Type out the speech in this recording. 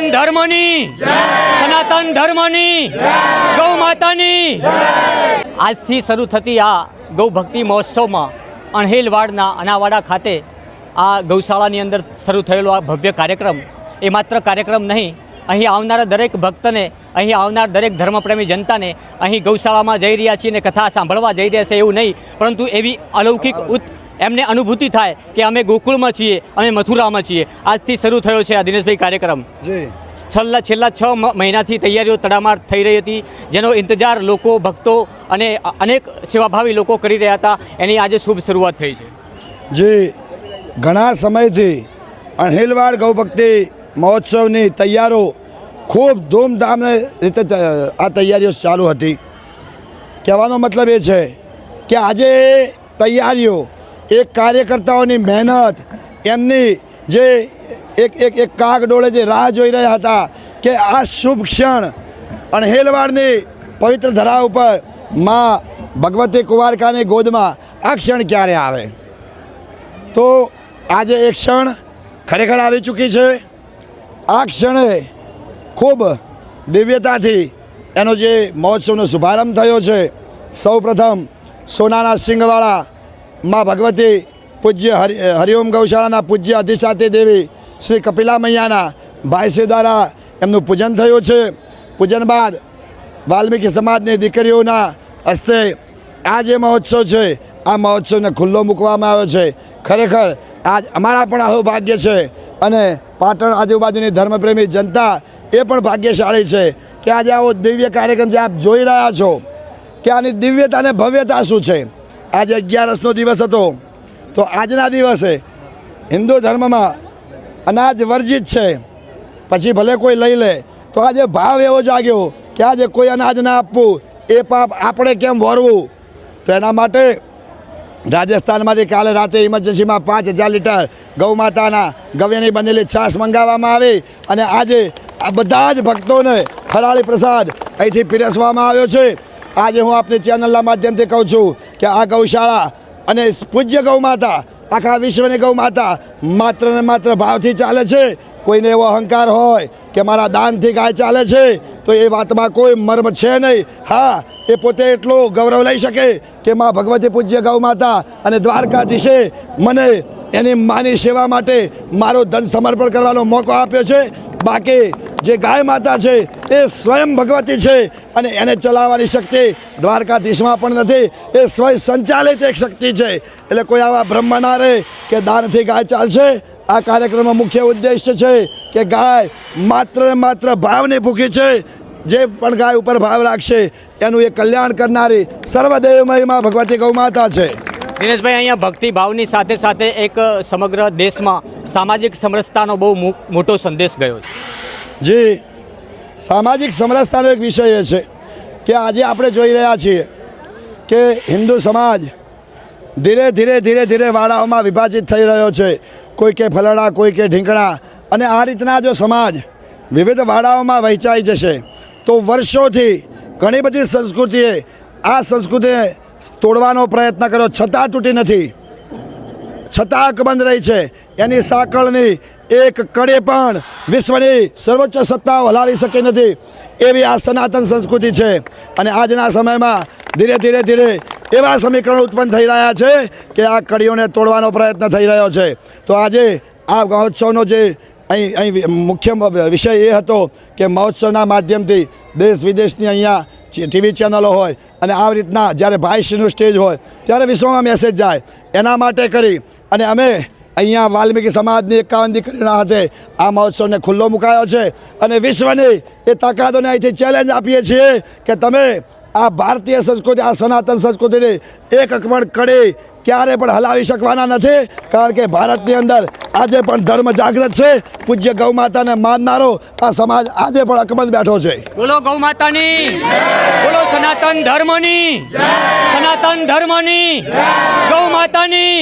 સનાતન ધર્મની સનાતન ધર્મની, ગૌ માતાની. આજથી શરૂ થતી આ ગૌ ભક્તિ મહોત્સવમાં અણહેલવાડના અનાવાડા ખાતે આ ગૌશાળાની અંદર શરૂ થયેલો આ ભવ્ય કાર્યક્રમ, એ માત્ર કાર્યક્રમ નહીં, અહીં આવનારા દરેક ભક્તને, અહીં આવનાર દરેક ધર્મપ્રેમી જનતાને અહીં ગૌશાળામાં જઈ રહ્યા છીએ અને કથા સાંભળવા જઈ રહ્યા છે એવું નહીં, પરંતુ એવી અલૌકિક ઉત એમને અનુભૂતિ થાય કે અમે ગોકુળમાં છીએ અમે મથુરામાં છીએ. આજથી શરૂ થયો છે આ દિનેશભાઈ કાર્યક્રમ. જી. છેલ્લા છેલ્લા છ મહિનાથી તૈયારીઓ તડામાર થઈ રહી હતી જેનો ઇંતજાર લોકો ભક્તો અને અનેક સેવાભાવી લોકો કરી રહ્યા હતા. એની આજે શુભ શરૂઆત થઈ છે. જી. ઘણા સમયથી અણહેલવાડ ગૌભક્તિ મહોત્સવની તૈયારો ખૂબ ધૂમધામ રીતે આ તૈયારીઓ ચાલુ હતી. કહેવાનો મતલબ એ છે કે આજે તૈયારીઓ એક કાર્યકર્તાઓની મહેનત, એમની જે એક એક એક કાગ ડોળે જે રાહ જોઈ રહ્યા હતા કે આ શુભ ક્ષણ અણહેલવાડની પવિત્ર ધરા ઉપરમાં ભગવતી કુંવારકાની ગોદમાં આ ક્ષણ ક્યારે આવે? તો આજે એક ક્ષણ ખરેખર આવી ચૂકી છે. આ ક્ષણે ખૂબ દિવ્યતાથી એનો જે મહોત્સવનો શુભારંભ થયો છે. સૌ પ્રથમ સોનાના સિંગવાળા માં ભગવતી પૂજ્ય હરિ હરિઓમ ગૌશાળાના પૂજ્ય અધિષ્ઠાતી દેવી શ્રી કપિલા મૈયાના ભાઈશ્રી દ્વારા એમનું પૂજન થયું છે. પૂજન બાદ વાલ્મીકી સમાજની દીકરીઓના હસ્તે આ જે મહોત્સવ છે, આ મહોત્સવને ખુલ્લો મૂકવામાં આવ્યો છે. ખરેખર આજ અમારા પણ આવું ભાગ્ય છે અને પાટણ આજુબાજુની ધર્મપ્રેમી જનતા એ પણ ભાગ્યશાળી છે કે આજે આવો દિવ્ય કાર્યક્રમ જે આપ જોઈ રહ્યા છો કે આની દિવ્યતા અને ભવ્યતા શું છે? આજે અગિયારસનો દિવસ હતો. તો આજના દિવસે હિન્દુ ધર્મમાં અનાજ વર્જિત છે. પછી ભલે કોઈ લઈ લે, તો આજે ભાવ એવો જાગ્યો કે આજે કોઈ અનાજ ના આપવું, એ પાપ આપણે કેમ વરવું? તો એના માટે રાજસ્થાનમાંથી કાલે રાતે ઇમરજન્સીમાં પાંચ હજાર લીટર ગૌ માતાના ગવ્યની બનેલી છાશ મંગાવવામાં આવી અને આજે આ બધા જ ભક્તોને ફરાળી પ્રસાદ અહીંથી પીરસવામાં આવ્યો છે. આજે હું આપની ચેનલના માધ્યમથી કહું છું કે આ ગૌશાળા અને પૂજ્ય ગૌ માતા, આખા વિશ્વની ગૌ માતા માત્ર ને માત્ર ભાવથી ચાલે છે. કોઈને એવો અહંકાર હોય કે મારા દાનથી ગાય ચાલે છે, તો એ વાતમાં કોઈ મર્મ છે નહીં. હા, એ પોતે એટલો ગૌરવ લઈ શકે કે મા ભગવતી પૂજ્ય ગૌ માતા અને દ્વારકાધીશે મને એની માની સેવા માટે મારો ધન સમર્પણ કરવાનો મોકો આપ્યો છે. બાકી જે ગાય માતા છે, એ સ્વયં ભગવતી છે અને એને ચલાવવાની શક્તિ દ્વારકાધીશમાં પણ નથી. એ સ્વયં સંચાલિત એક શક્તિ છે. એટલે કોઈ આવા બ્રહ્મ ના રહે કે દાનથી ગાય ચાલશે. આ કાર્યક્રમનો મુખ્ય ઉદ્દેશ છે કે ગાય માત્ર ને માત્ર ભાવની ભૂખી છે. જે પણ ગાય ઉપર ભાવ રાખશે, એનું એ કલ્યાણ કરનારી સર્વદેવમયમાં ભગવતી ગૌ માતા છે. દિનેશભાઈ, અહીંયા ભક્તિભાવની સાથે સાથે એક સમગ્ર દેશમાં સામાજિક સમરસતાનો બહુ મોટો સંદેશ ગયો છે. જી, સામાજિક સમરસતાનો એક વિષય એ છે કે આજે આપણે જોઈ રહ્યા છીએ કે હિન્દુ સમાજ ધીરે ધીરે ધીરે ધીરે વાડાઓમાં વિભાજિત થઈ રહ્યો છે. કોઈ કે ફલડા કોઈ કે ઢીંકણા. અને આ રીતના જો સમાજ વિવિધ વાડાઓમાં વહેંચાઈ જશે, તો વર્ષોથી ઘણી બધી સંસ્કૃતિએ આ સંસ્કૃતિને તોડવાનો પ્રયત્ન કર્યો. છતાં તૂટી નથી. છતાં અકબંધ રહી છે. એની સાંકળની એક કડે પણ વિશ્વની સર્વોચ્ચ સત્તાઓ હલાવી શકી નથી. એવી આ સનાતન સંસ્કૃતિ છે. અને આજના સમયમાં ધીરે ધીરે ધીરે એવા સમીકરણ ઉત્પન્ન થઈ રહ્યા છે કે આ કડીઓને તોડવાનો પ્રયત્ન થઈ રહ્યો છે. તો આજે આ મહોત્સવનો જે અહીં અહીં મુખ્ય વિષય એ હતો કે મહોત્સવના માધ્યમથી દેશ વિદેશની અહીંયા ટીવી ચેનલો હોય અને આવી રીતના જ્યારે ભાઈશ્રીનું સ્ટેજ હોય, ત્યારે વિશ્વમાં મેસેજ જાય. એના માટે કરી અને અમે અહીંયા વાલ્મીકી સમાજની એકાવન દીકરીના હાથે આ મહોત્સવને ખુલ્લો મુકાયો છે. અને વિશ્વની એ તાકાતોને અહીંથી ચેલેન્જ આપીએ છીએ કે તમે આ ભારતીય સંસ્કૃતિ, આ સનાતન સંસ્કૃતિને એક અકમણ કડે ક્યારે પણ હલાવી શકવાના નથી, કારણ કે ભારતની અંદર આજે પણ ધર્મ જાગૃત છે. પૂજ્ય ગૌ માતાને માનનારો આ સમાજ આજે પણ અકબંધ બેઠો છે. બોલો ગૌ માતાની, બોલો સનાતન ધર્મની સનાતન ધર્મની, ગૌ માતાની.